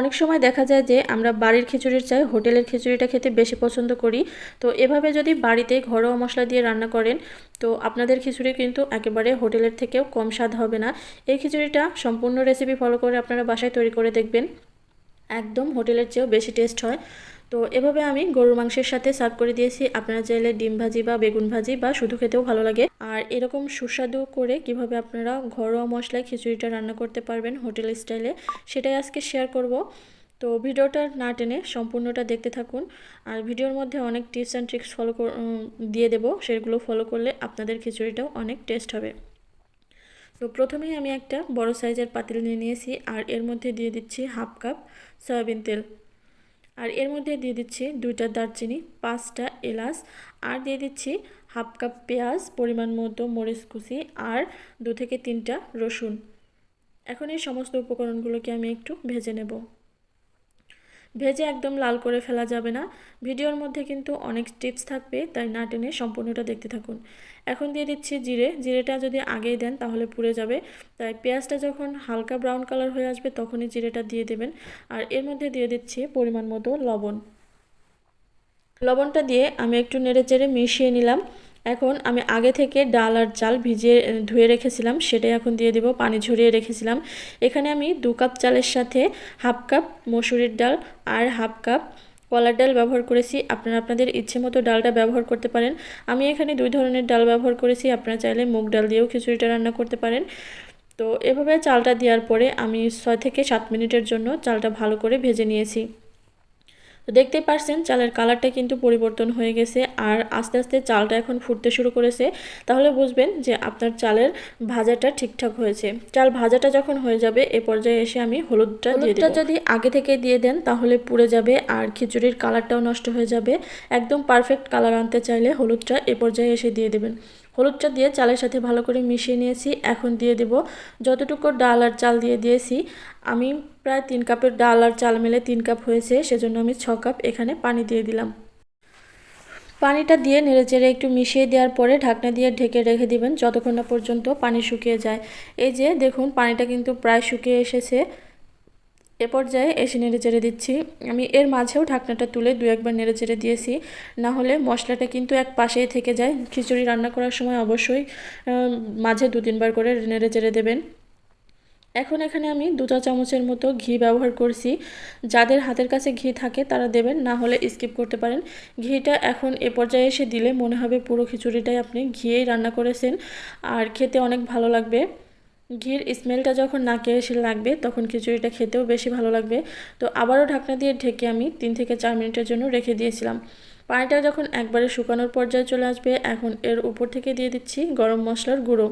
অনেক সময় দেখা যায় যে আমরা বাড়ির খিচুড়ির চাই, হোটেলের খিচুড়িটা খেতে বেশি পছন্দ করি। তো এভাবে যদি বাড়িতে ঘরোয়া মশলা দিয়ে রান্না করেন, তো আপনাদের খিচুড়ি কিন্তু একেবারে হোটেলের থেকেও কম স্বাদ হবে না। এই খিচুড়িটা সম্পূর্ণ রেসিপি ফলো করে আপনারা বাসায় তৈরি করে দেখবেন। একদম হোটেলের চেয়েও বেশি টেস্ট হয়। তো এভাবে আমি গরুর মাংসের সাথে সার্ভ করে দিয়েছি। আপনারা চাইলে ডিম ভাজি বা বেগুন ভাজি বা শুধু খেতেও ভালো লাগে। আর এরকম সুস্বাদু করে কীভাবে আপনারা ঘরোয়া মশলায় খিচুড়িটা রান্না করতে পারবেন হোটেল স্টাইলে, সেটাই আজকে শেয়ার করব। তো ভিডিওটা না টেনে সম্পূর্ণটা দেখতে থাকুন। আর ভিডিওর মধ্যে অনেক টিপস অ্যান্ড ট্রিক্স ফলো দিয়ে দেবো। সেগুলো ফলো করলে আপনাদের খিচুড়িটাও অনেক টেস্ট হবে। তো প্রথমেই আমি একটা বড় সাইজের পাতিল নিয়ে নিয়েছি। আর এর মধ্যে দিয়ে দিচ্ছি হাফ কাপ সয়াবিন তেল। আর এর মধ্যে দিয়ে দিচ্ছি দুইটা দারচিনি, পাঁচটা এলাচ, আর দিয়ে দিচ্ছি হাফ কাপ পেঁয়াজ, পরিমাণ মতো মরিচ কুচি আর দু থেকে তিনটা রসুন। এখন এই সমস্ত উপকরণগুলোকে আমি একটু ভেজে নেব। ভেজে একদম লাল করে ফেলা যাবে না। ভিডিওর মধ্যে কিন্তু অনেক টিপস থাকবে, তাই না টেনে সম্পূর্ণটা দেখতে থাকুন। এখন দিয়ে দিচ্ছি জিরে। জিরেটা যদি আগেই দেন তাহলে পুড়ে যাবে। তাই পেঁয়াজটা যখন হালকা ব্রাউন কালার হয়ে আসবে তখনই জিরেটা দিয়ে দেবেন। আর এর মধ্যে দিয়ে দিচ্ছি পরিমাণ মতো লবণ। লবণটা দিয়ে আমি একটু নেড়ে চেড়ে মিশিয়ে নিলাম। এখন আমি আগে থেকে ডাল আর চাল ভিজিয়ে ধুয়ে রেখেছিলাম, সেটাই এখন দিয়ে দিব, পানি ঝরিয়ে রেখেছিলাম। এখানে আমি দু কাপ চালের সাথে হাফ কাপ মসুরির ডাল আর হাফ কাপ কলার ডাল ব্যবহার করেছি। আপনারা আপনাদের ইচ্ছে মতো ডালটা ব্যবহার করতে পারেন। আমি এখানে দুই ধরনের ডাল ব্যবহার করেছি, আপনারা চাইলে মুগ ডাল দিয়েও খিচুড়িটা রান্না করতে পারেন। তো এভাবে চালটা দেওয়ার পরে আমি ছয় থেকে সাত মিনিটের জন্য চালটা ভালো করে ভেজে নিয়েছি। তো দেখতেই পারছেন চালের কালারটা কিন্তু পরিবর্তন হয়ে গেছে আর আস্তে আস্তে চালটা এখন ফুটতে শুরু করেছে। তাহলে বুঝবেন যে আপনার চালের ভাজাটা ঠিকঠাক হয়েছে। চাল ভাজাটা যখন হয়ে যাবে এ পর্যায়ে এসে আমি হলুদটা দেবো। যদি আগে থেকে দিয়ে দেন তাহলে পুড়ে যাবে আর খিচুড়ির কালারটাও নষ্ট হয়ে যাবে। একদম পারফেক্ট কালার আনতে চাইলে হলুদটা এ পর্যায়ে এসে দিয়ে দেবেন। হলুদটা দিয়ে চালের সাথে ভালো করে মিশিয়ে নিয়েছি। এখন দিয়ে দেব যতটুকু ডাল আর চাল দিয়ে দিয়েছি। আমি প্রায় তিন কাপের ডাল আর চাল মেলে তিন কাপ হয়েছে, সেজন্য আমি ছ কাপ এখানে পানি দিয়ে দিলাম। পানিটা দিয়ে নেড়েচেড়ে একটু মিশিয়ে দেওয়ার পরে ঢাকনা দিয়ে ঢেকে রেখে দিবেন, যতক্ষণ না পর্যন্ত পানি শুকিয়ে যায়। এই যে দেখুন, পানিটা কিন্তু প্রায় শুকিয়ে এসেছে। এ পর্যায়ে এসে নেড়ে চেড়ে দিচ্ছি। আমি এর মাঝেও ঢাকনাটা তুলে দু একবার নেড়ে চেড়ে দিয়েছি। না হলে মশলাটা কিন্তু এক পাশেই থেকে যায়। খিচুড়ি রান্না করার সময় অবশ্যই মাঝে দু তিনবার করে নেড়ে চেড়ে দেবেন। এখন এখানে আমি দু চা চামচের মতো ঘি ব্যবহার করছি। যাদের হাতের কাছে ঘি থাকে তারা দেবেন, না হলে স্কিপ করতে পারেন। ঘিটা এখন এ পর্যায়ে এসে দিলে মনে হবে পুরো খিচুড়িটাই আপনি ঘিয়েই রান্না করেছেন। আর খেতে অনেক ভালো লাগবে। ঘির স্মেলটা যখন নাকে এসে লাগবে, তখন খিচুড়িটা খেতেও বেশি ভালো লাগবে। তো আবারও ঢাকনা দিয়ে ঢেকে আমি তিন থেকে চার মিনিটের জন্য রেখে দিয়েছিলাম। পানিটা যখন একবারে শুকানোর পর্যায়ে চলে আসবে, এখন এর উপর থেকে দিয়ে দিচ্ছি গরম মশলার গুঁড়ো।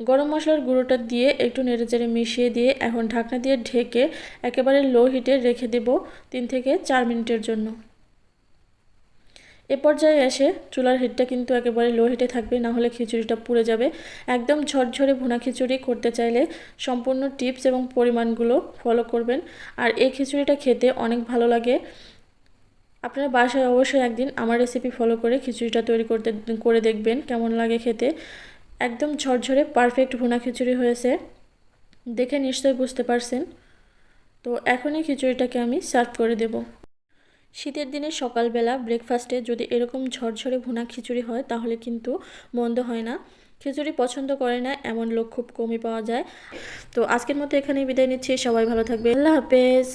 গরম মশলার গুঁড়োটা দিয়ে একটু নেড়েচেড়ে মিশিয়ে দিয়ে এখন ঢাকনা দিয়ে ঢেকে একেবারে লো হিটে রেখে দেব তিন থেকে চার মিনিটের জন্য। এ পর্যায়ে এসে চুলার হিটটা কিন্তু একেবারে লো হিটে থাকবে, না হলে খিচুড়িটা পুড়ে যাবে। একদম ঝরঝরে ভুনা খিচুড়ি করতে চাইলে সম্পূর্ণ টিপস এবং পরিমাণগুলো ফলো করবেন। আর এই খিচুড়িটা খেতে অনেক ভালো লাগে। আপনারা বাসায় অবশ্যই একদিন আমার রেসিপি ফলো করে খিচুড়িটা তৈরি করতে, করে দেখবেন কেমন লাগে খেতে। একদম ঝরঝরে পারফেক্ট ভুনা খিচুড়ি হয়েছে। দেখে নিশ্চয়ই বুঝতে পারছেন। তো এখনই খিচুড়িটাকে আমি সার্ভ করে দেব। শীতের দিনে সকালবেলা ব্রেকফাস্টে যদি এরকম ঝরঝরে ভুনা খিচুড়ি হয়, তাহলে কিন্তু মন্দ হয় না। খিচুড়ি পছন্দ করে না, এমন লোক খুব কমই পাওয়া যায়। তো আজকের মতো এখানেই বিদায় নিচ্ছি, সবাই ভালো থাকবে আল্লাহ হাফেজ।